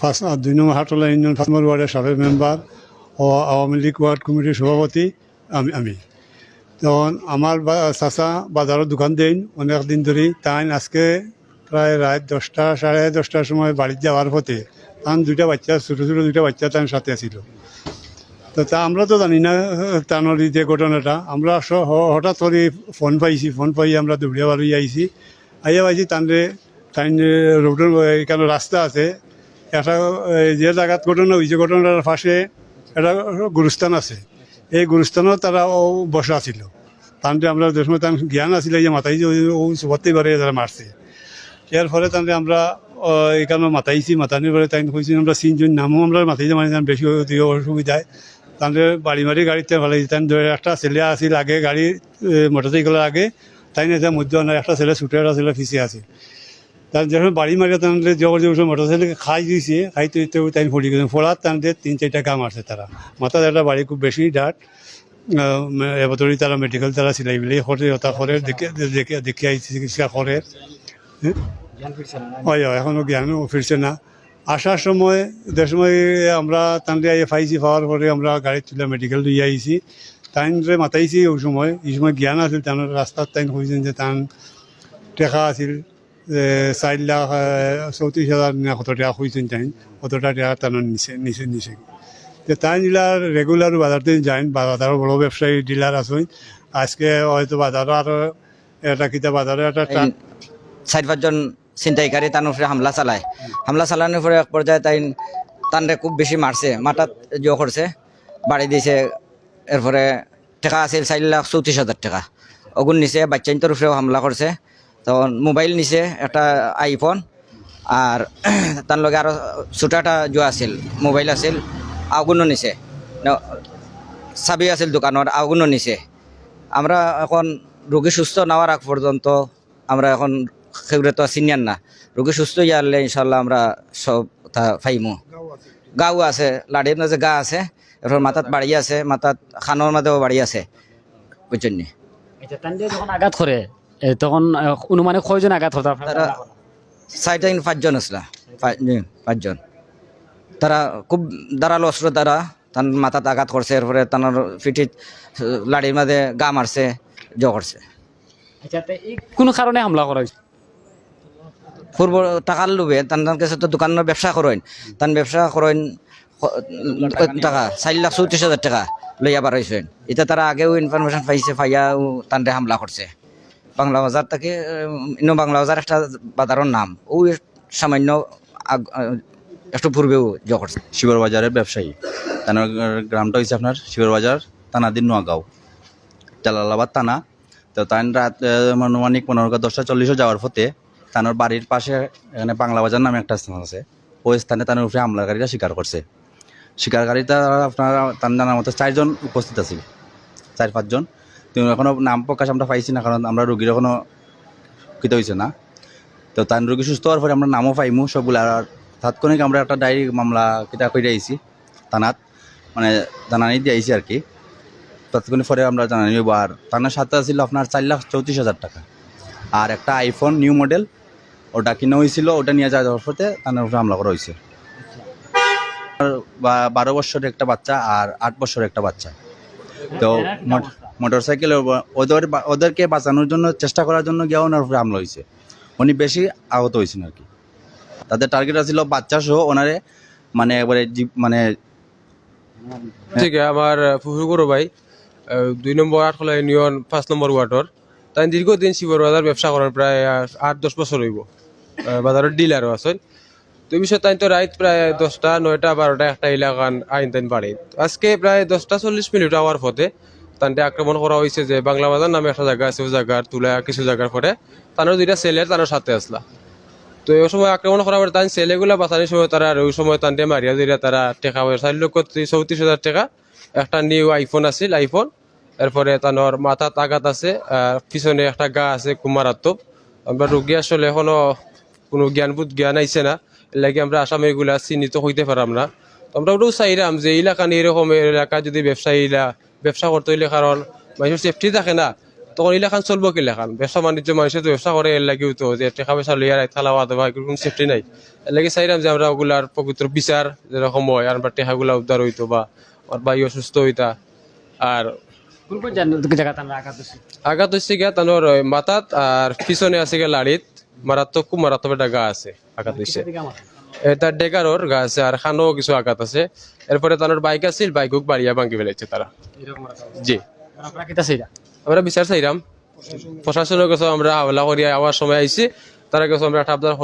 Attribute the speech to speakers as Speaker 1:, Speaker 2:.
Speaker 1: First দুই নম্বর হাটলা union first number ওয়ার্ডের সাবেক মেম্বার ও আওয়ামী লীগ ওয়ার্ড কমিটির সভাপতি আমি আমি। তখন আমার চাচা বাজারের দোকান দেন অনেক দিন ধরে তাই আজকে প্রায় রাত দশটা, সাড়ে দশটার সময় বাড়িতে যাওয়ার পথে তার দুইটা বাচ্চা, ছোটো ছোটো দুইটা বাচ্চা তার সাথে ছিল তো তা আমরা তো জানি না, তানোর যে ঘটনাটা। আমরা হঠাৎ করে ফোন পাইছি, ফোন পাই আমরা দৌড়িয়া বাড়ি আইছি। আইয়া পাইছি তানরে তাই রোডের এখানে রাস্তা আছে একটা যে জায়গাত ঘটনা হয়েছে ঘটনার পাশে একটা গুরুস্থান আছে। এই গুরুস্থানও তারা বসা ছিল। তানতে আমরা যে সময় জ্ঞান আছিল যে মাথায় ও সবতেই পারে তারা মারছে। এর ফলে তাহলে আমরা এখানে মাতাইছি মাতানির পরে তাই কইছি, আমরা তিনজন নামও আমরা মাথায় মানে বেশি অসুবিধায়। তাহলে বাড়ি মারি গাড়িতে ভালো তাই একটা ছেলে আসিল আগে গাড়ি মোটর সাইকেলের আগে, তাই না মধ্যে একটা ছেলে, ছুটে একটা ছেলে ফিসে আছে। তার যখন বাড়ি মারিয়া তাহলে জবর জবর মোটর সাইকেল খাই দিয়েছে খাইতে দিতে তাই পড়ি গেছে। ফোড়ার তাহলে তিন চারটা কাম আছে তারা। মাথার একটা বাড়ি খুব বেশি ডাট এবতরি তারা মেডিকেল তারা সিলাই বিলাই করে ওটা করে দেখে দেখে দেখে আইছে চিকিৎসা করে। হয়? হয়, এখনও জ্ঞানও ফিরছে না। আসার সময় যে সময় আমরা তানরে আইয়ে পাইছি পাওয়ার পরে আমরা গাড়ি তুলে মেডিকেল দিয়ে আইছি। তাইনরে মাতাইছি ওই সময়। এই সময় জ্ঞান আছিল তার রাস্তার তাইন কইছেন যে তান টেকা আছিল। চার লাখ চৌত্রিশ হাজার কত টাকা কইছেন তাইন কতটা টাকা তার নিচে নিচে নিচে যে তাই ডিলার রেগুলার বাজারতে যাইন বাজারও বড় আজকে হয়তো বাজারও আরও এটা কিতা বাজারে একটা টান
Speaker 2: চার পাঁচজন ছিনতাইকারী তার উপরে হামলা চালায় হামলা চালানোর পরে এক পর্যায়ে তাই তানরে খুব বেশি মারছে মাথাত জো করছে বাড়ি দিয়েছে এরপরে টাকা আছিল চার লাখ চৌত্রিশ হাজার টাকা অগুন নিছে বাচ্চাইন্তর উপরেও হামলা করছে তখন মোবাইল নিছে, একটা আইফোন আর তার লগে আরও ছোটো একটা জো আছিল, মোবাইল আছিল, আগুনও নিছে। চাবি আছিল দোকানৰ আগুনও নিছে। আমরা এখন রোগী সুস্থ নেওয়ার আগ পর্যন্ত আমরা এখন সেগুলো তো চিনিয়ান না। রোগী সুস্থ ইয়ারলে ইনশাল্লাহ আমরা সব তা ফাইমু গাও আছে, লাড়ির মাঝে গা আছে, এরপর মাথাত বাড়ি আছে, মাথাত খানোর মাঝেও বাড়ি আছে বুঝছেন?
Speaker 3: আচ্ছা আঘাত করে তখন অনুমানে কয়জন আঘাত করতে আপনারা
Speaker 2: তারা সাইডে পাঁচজন আসলা। পাঁচজন। তারা খুব দাঁড়াল অস্ত্র দ্বারা তার মাথাত আঘাত করছে এরপরে তার পিঠিত লাড়ির মাঝে গা মারছে জ করছে।
Speaker 3: আচ্ছা কোন কারণে হামলা করা হয়েছে?
Speaker 2: পূর্ব টাকার লোভে তান কাছে তো দোকানের ব্যবসা করেন তান ব্যবসা করেন টাকা চার লাখ চৌত্রিশ হাজার টাকা লইয়া বার হয়েছেন এটা তারা আগেও ইনফরমেশন পাইছে পাইয়া তানরে হামলা করছে বাংলা বাজার থেকে ইনো বাংলা বাজার একটা বাজারের নাম। ওই সামান্য একটু পূর্বেও জ
Speaker 4: শিবর বাজারের ব্যবসায়ী। তার গ্রামটা হয়েছে আপনার শিবর বাজার থানাদিন নোয়াগাঁও জালালাবাদ থানা। তো তাই রাত আনুমানিক পনেরো দশটা চল্লিশে যাওয়ার পথে তানোর বাড়ির পাশে এখানে বাংলা বাজার নামে একটা স্থান আছে। ওই স্থানে তার উপরে হামলাকারীরা স্বীকার করছে। স্বীকারকারীরা আপনার, তার জানার মতো চারজন উপস্থিত আছে। চার পাঁচজন। এখনও নাম প্রকাশ আমরা পাইছি না, কারণ আমরা রোগীর এখনও কৃত হয়েছে না। তো তার রোগী সুস্থ হওয়ার পরে আমরা নামও পাইমু সবগুলো, আর তাৎক্ষণিক আমরা একটা ডায়েরি মামলা কিতা করে আইছি, থানাত। মানে জানানি দিয়ে আইছি আর কি তৎক্ষণিক পরে আমরা জানানি আর থানার সাথে ছিল আপনার চার লাখ চৌত্রিশ হাজার টাকা। আর একটা আইফোন নিউ মডেল ওটা কিনা হয়েছিল ওটা নিয়ে যাওয়ার পথে থানার উপরে হামলা করা হয়েছে বারো বছরের একটা বাচ্চা, আর আট বছরের একটা বাচ্চা। তো মোটর সাইকেল ওদের ওদেরকে বাঁচানোর জন্য, চেষ্টা করার জন্য গিয়ে ওনার উপরে হামলা হয়েছে। উনি বেশি আহত হয়েছেন আর কি। তাদের টার্গেট ছিল বাচ্চা সহ ওনারে মানে একবারে মানে
Speaker 5: থেকে আমার ফুফু ভাই দুই নম্বর আটখলা ইউনিয়ন পাঁচ নম্বর ওয়ার্ডর। তাই দীর্ঘদিন শিবর বাজার ব্যবসা করার প্রায় আট, দশ বছর হইব। বাজারের ডিলারও আছেন তো বিষয়ে তাই তো রাত প্রায় দশটা, নয়টা, বারোটা একটা এলাকান আইন তাইন বাড়ি। আজকে প্রায় দশটা চল্লিশ মিনিট হওয়ার পথে তানতে আক্রমণ করা হয়েছে যে বাংলা বাজার নামে একটা জায়গা আছে ওই জায়গার তুলা কিছু জায়গার পরে তার দুইটা ছেলের তার সাথে আসলা। তো এই সময় আক্রমণ করার পরে তান ছেলেগুলা বাঁচানোর সময় তারা ওই সময় তান্তে মারিয়া দিলে তারা টেকা চার লক্ষ ত্রিশ- চৌত্রিশ হাজার টাকা, একটা নিউ আইফোন আছিল, আইফোন। এরপরে তানোর মাথাত তাগাত আছে পিছনে একটা গা আছে কুমারাত্মক আমরা রোগী আসলে এখনও কোনো জ্ঞানবোধ জ্ঞান আইছে না লাগে আমরা আসামে এগুলা চিহ্নিত হইতে পারাম না। তো আমরা ওটাও চাইলাম যে এলাকা নিয়ে এরকম এলাকা যদি ব্যবসায়ীরা ব্যবসা করতে হইলে কারণ মানুষের সেফটি থাকে না। তখন ইলাখান চলবো কি লেখান ব্যবসা বাণিজ্য মানুষের তো ব্যবসা করে এর লাগেও তো যে টাকা পয়সা লইয়া রাখ থালা দেওয়া এরকম সেফটি নাই। এর লাগে চাইলাম যে আমরা ওগুলার পবিত্র বিচার যেরকম হয় আর টেকাগুলা উদ্ধার হইতো বা আমার বাই অসুস্থ হইতা। আর
Speaker 3: আঘাত
Speaker 5: হচ্ছে গিয়া তানোর মাথাত আর পিছনে আছে গিয়া লাড়িত। মারাত্মক খুব মারাত্মক একটা গা আছে আঘাত হয়েছে এটা ডেকারোর গাছ আছে আর খানো কিছু আঘাত আছে। এরপরে তানোর বাইক আছিল বাইক বাড়িয়া ভাঙ্গি ফেলেছে তারা। জি। আমরা বিচার চাইলাম প্রশাসনের কাছে আমরা হাওলা করিয়া আওয়ার সময় আইছি তারা কাছে আমরা ঠাপদার